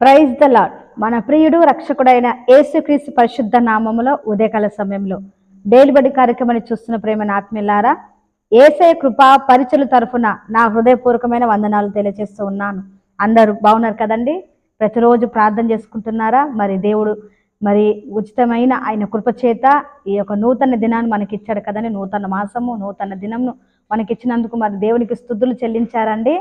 Praise the lord మన ప్రియుడు రక్షకుడైన యేసుక్రీస్తు పరిశుద్ధ నామములో ఉదయకాల సమయంలో డైలీబడి కార్యక్రమాన్ని చూస్తున్న ప్రేమ ఆత్మీయులారా ఏసయ కృప పరిచలు తరఫున నా హృదయపూర్వకమైన వందనాలు తెలియజేస్తూ ఉన్నాను. అందరూ బాగున్నారు కదండి? ప్రతిరోజు ప్రార్థన చేసుకుంటున్నారా? మరి దేవుడు మరి ఉచితమైన ఆయన కృప చేత ఈ యొక్క నూతన దినాన్ని మనకి ఇచ్చాడు కదండి. నూతన మాసము నూతన దినంను మనకిచ్చినందుకు మరి దేవునికి స్థుతులు చెల్లించారండి.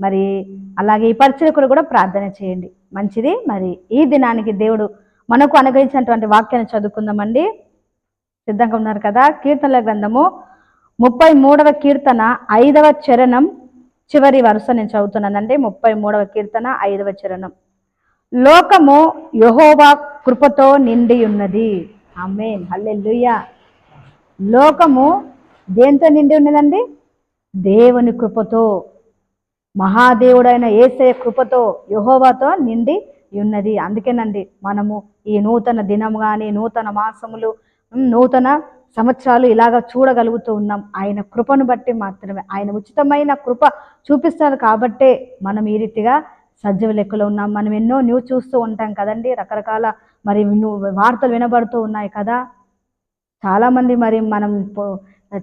మరి అలాగే ఈ పరిచయకులు కూడా ప్రార్థన చేయండి. మంచిది. మరి ఈ దినానికి దేవుడు మనకు అనుగ్రహించినటువంటి వాక్యాన్ని చదువుకుందామండి. సిద్ధంగా ఉన్నారు కదా? కీర్తనల గ్రంథము ముప్పై మూడవ కీర్తన ఐదవ చరణం చివరి వరుస నేను చదువుతున్నానండి. ముప్పై మూడవ కీర్తన ఐదవ చరణం. లోకము యహోవా కృపతో నిండి ఉన్నది ఆమేన్. హల్లెలూయా. లోకము దేంతో నిండి ఉన్నదండి? దేవుని కృపతో. మహాదేవుడైన ఏసయ కృపతో యహోవాతో నిండి ఉన్నది. అందుకేనండి మనము ఈ నూతన దినం కానీ నూతన మాసములు నూతన సంవత్సరాలు ఇలాగ చూడగలుగుతూ ఉన్నాం. ఆయన కృపను బట్టి మాత్రమే. ఆయన ఉచితమైన కృప చూపిస్తారు కాబట్టే మనం ఈ రీతిగా సజీవ లెక్కలో ఉన్నాం. మనం ఎన్నో న్యూస్ చూస్తూ ఉంటాం కదండి. రకరకాల మరి వార్తలు వినబడుతూ ఉన్నాయి కదా. చాలామంది మరి మనం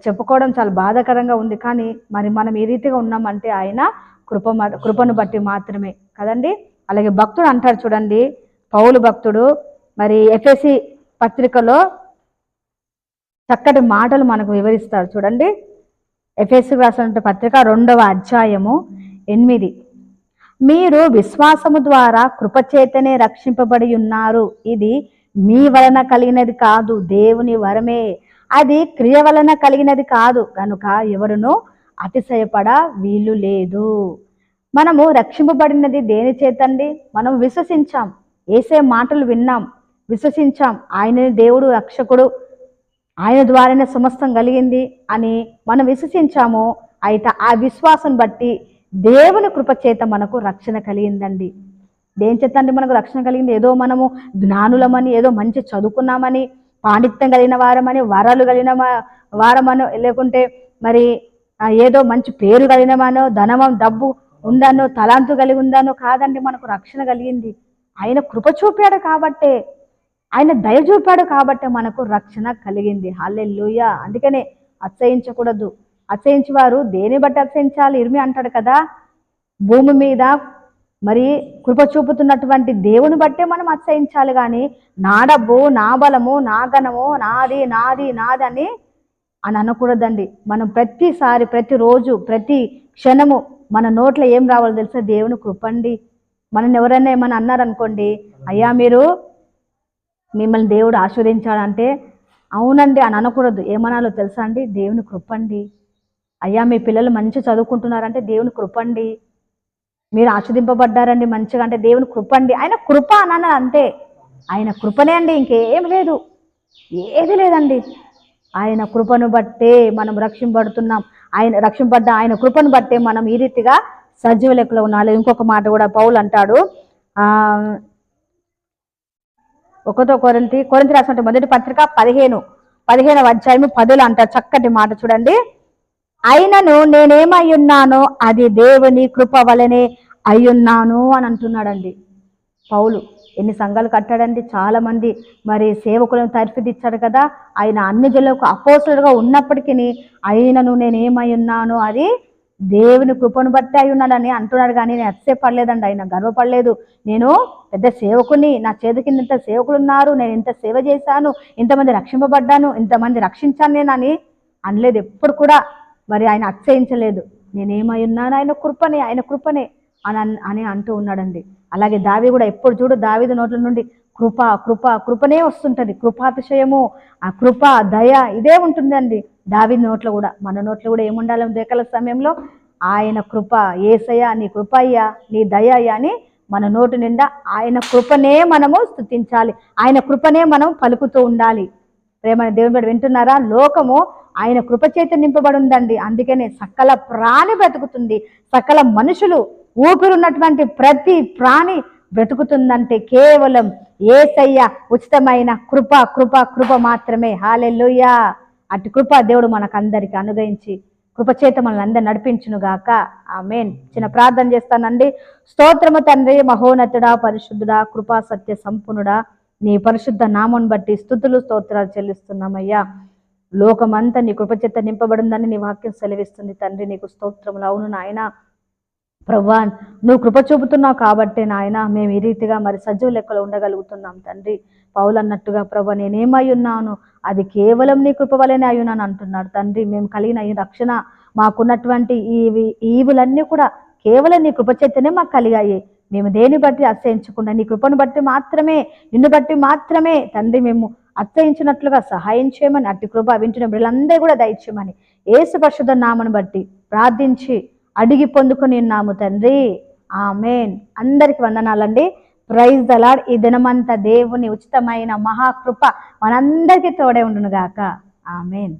చెప్పుకోవడం చాలా బాధాకరంగా ఉంది. కానీ మరి మనం ఏ రీతిగా ఉన్నామంటే ఆయన కృప మ- కృపను బట్టి మాత్రమే కదండి? అలాగే భక్తుడు అంటారు చూడండి పౌలు భక్తుడు మరి ఎఫ్ఎసి పత్రికలో చక్కటి మాటలు మనకు వివరిస్తారు చూడండి. ఎఫ్ఎస్సి రాసిన పత్రిక రెండవ అధ్యాయము ఎనిమిది. మీరు విశ్వాసము ద్వారా కృపచేతనే రక్షింపబడి ఉన్నారు. ఇది మీ వలన కలిగినది కాదు దేవుని వరమే. అది క్రియ వలన కలిగినది కాదు. కనుక ఎవరును అతిశయపడ వీలు లేదు. మనము రక్షింపబడినది దేని చేతండి? మనం విశ్వసించాం. ఏసే మాటలు విన్నాం. విశ్వసించాం. ఆయనని దేవుడు రక్షకుడు. ఆయన ద్వారానే సమస్తం కలిగింది అని మనం విశ్వసించాము అయితే ఆ విశ్వాసం బట్టి దేవుని కృపచేత మనకు రక్షణ కలిగిందండి. దేని చేత అండి మనకు రక్షణ కలిగింది? ఏదో మనము జ్ఞానులమని ఏదో మంచి చదువుకున్నామని పాండిత్యం కలిగిన వారమని వరాలు కలిగిన వారమని లేకుంటే మరి ఏదో మంచి పేరు కలిగినమానో ధనమం డబ్బు ఉందనో తలాంతు కలిగి ఉందనో కాదండి మనకు రక్షణ కలిగింది. ఆయన కృప చూపాడు కాబట్టే ఆయన దయ చూపాడు కాబట్టే మనకు రక్షణ కలిగింది. హల్లెలూయ. అందుకనే అత్సహించకూడదు అత్సహించేవారు వారు దేని బట్టి అత్సహించాలి ఇర్మి అంటాడు కదా భూమి మీద మరి కృప చూపుతున్నటువంటి దేవుని బట్టే మనం అత్సహించాలి కానీ నా డబ్బు నా బలము నా ఘనము నాది నాది నాది అని అనకూడదండి. మనం ప్రతిసారి ప్రతిరోజు ప్రతి క్షణము మన నోట్లో ఏం రావాలో తెలుసా? దేవుని కృపండి మనల్ని ఎవరైనా ఏమైనా అన్నారనుకోండి అయ్యా మీరు మిమ్మల్ని దేవుడు ఆస్వాదించాడంటే అవునండి అని అనకూడదు. ఏమనాలో తెలుసా అండి? దేవుని కృపండి అయ్యా మీ పిల్లలు మంచి చదువుకుంటున్నారంటే దేవుని కృపండి మీరు ఆస్వాదింపబడ్డారండి మంచిగా అంటే దేవుని కృపండి ఆయన కృప అన్నాను అంతే ఆయన కృపనే అండి ఇంకేం లేదు. ఏది లేదండి. ఆయన కృపను బట్టే మనం రక్షింపబడుతున్నాం. ఆయన రక్షింపడ్డ ఆయన కృపను బట్టే మనం ఈ రీతిగా సజీవ లెక్కలో ఉన్నాలి ఇంకొక మాట కూడా పౌలు అంటాడు. ఆ ఒకటో కొరంతి కొరంతి రాసిన మొదటి పత్రిక పదిహేను పదిహేనవ అధ్యాయము పదులు అంటారు చక్కటి మాట చూడండి. అయినను నేనేమై ఉన్నానో అది దేవుని కృప వలనే అయ్యున్నాను అని అంటున్నాడండి. పౌలు ఎన్ని సంఘాలు కట్టాడండి చాలామంది. మరి సేవకులను తరిపిదిచ్చాడు కదా. ఆయన అన్ని జిల్లకు అపోసులుగా ఉన్నప్పటికీ అయినను నేను ఏమై ఉన్నాను అది దేవుని కృపను బట్టి అయి ఉన్నాడని అంటున్నాడు కానీ నేను అతిశయపడలేదండి ఆయన గర్వపడలేదు. నేను పెద్ద సేవకుని నా చేతి కింద ఇంత సేవకులు ఉన్నారు నేను ఇంత సేవ చేశాను ఇంతమంది రక్షింపబడ్డాను ఇంతమంది రక్షించాను నేను అని అనలేదు ఎప్పుడు కూడా. మరి ఆయన అత్యయించలేదు నేనేమై ఉన్నాను? ఆయన కృపనే ఆయన కృపనే అని అని అంటూ ఉన్నాడండి. అలాగే దావి కూడా ఎప్పుడు చూడు దావిది నోట్ల నుండి కృప కృప కృపనే వస్తుంటుంది. కృపాతిశయము ఆ కృప దయ ఇదే ఉంటుందండి. దావి నోట్లో కూడా మన నోట్లో కూడా ఏముండాలి దేకల సమయంలో? ఆయన కృప ఏసయ్యా నీ కృప అయ్యా నీ దయ అయ్యా అని మన నోటు నిండా ఆయన కృపనే మనము స్థుతించాలి. ఆయన కృపనే మనం పలుకుతూ ఉండాలి. ప్రేమ దేవుని వింటున్నారా? లోకము ఆయన కృప చేత నింపబడి ఉందండి. అందుకనే సకల ప్రాణి బ్రతుకుతుంది. సకల మనుషులు ఊపిరున్నటువంటి ప్రతి ప్రాణి బ్రతుకుతుందంటే కేవలం ఏసయ్య ఉచితమైన కృప కృప కృప మాత్రమే. హాలెల్లుయా. అటు కృప దేవుడు మనకందరికి అనుగ్రహించి కృపచేత మనల్ని అందరు నడిపించును గాక మెయిన్ చిన్న ప్రార్థన చేస్తానండి. స్తోత్రము తండ్రి మహోన్నతుడా పరిశుద్ధుడా కృపా సత్య సంపన్నుడా నీ పరిశుద్ధ నామం బట్టి స్థుతులు స్తోత్రాలు చెల్లిస్తున్నామయ్యా. లోకమంతా నీ కృపచేత నింపబడిందని నీ వాక్యం సెలవిస్తుంది తండ్రి. నీకు స్తోత్రములు అవును నాయన. ప్రభా నువ్వు కృప చూపుతున్నావు కాబట్టి నాయన మేము ఈ రీతిగా మరి సజీవ లెక్కలో ఉండగలుగుతున్నాం తండ్రి. పౌలు అన్నట్టుగా ప్రభ నేనేమై ఉన్నాను? అది కేవలం నీ కృప వలనే అయి ఉన్నాను అంటున్నాడు తండ్రి. మేము కలిగిన ఈ రక్షణ మాకున్నటువంటి ఈ ఈవులన్నీ కూడా కేవలం నీ కృప చేతనే మాకు కలిగాయి. మేము దేని బట్టి అసహించకుండా నీ కృపను బట్టి మాత్రమే నిన్ను బట్టి మాత్రమే తండ్రి మేము అసహించినట్లుగా సహాయం చేయమని అట్టి కృప వింటున్న వీళ్ళందరూ కూడా దయచేయమని ఏసు పరిశుద్ధ నామను బట్టి ప్రార్థించి అడిగి పొందుకొని ఉన్నాము తండ్రి. ఆమెన్. అందరికి వందనాలండి. ప్రైజ్ దలాడ్ ఈ దినమంతా దేవుని ఉచితమైన మహాకృప మనందరికీ తోడే ఉండును గాక ఆమెన్.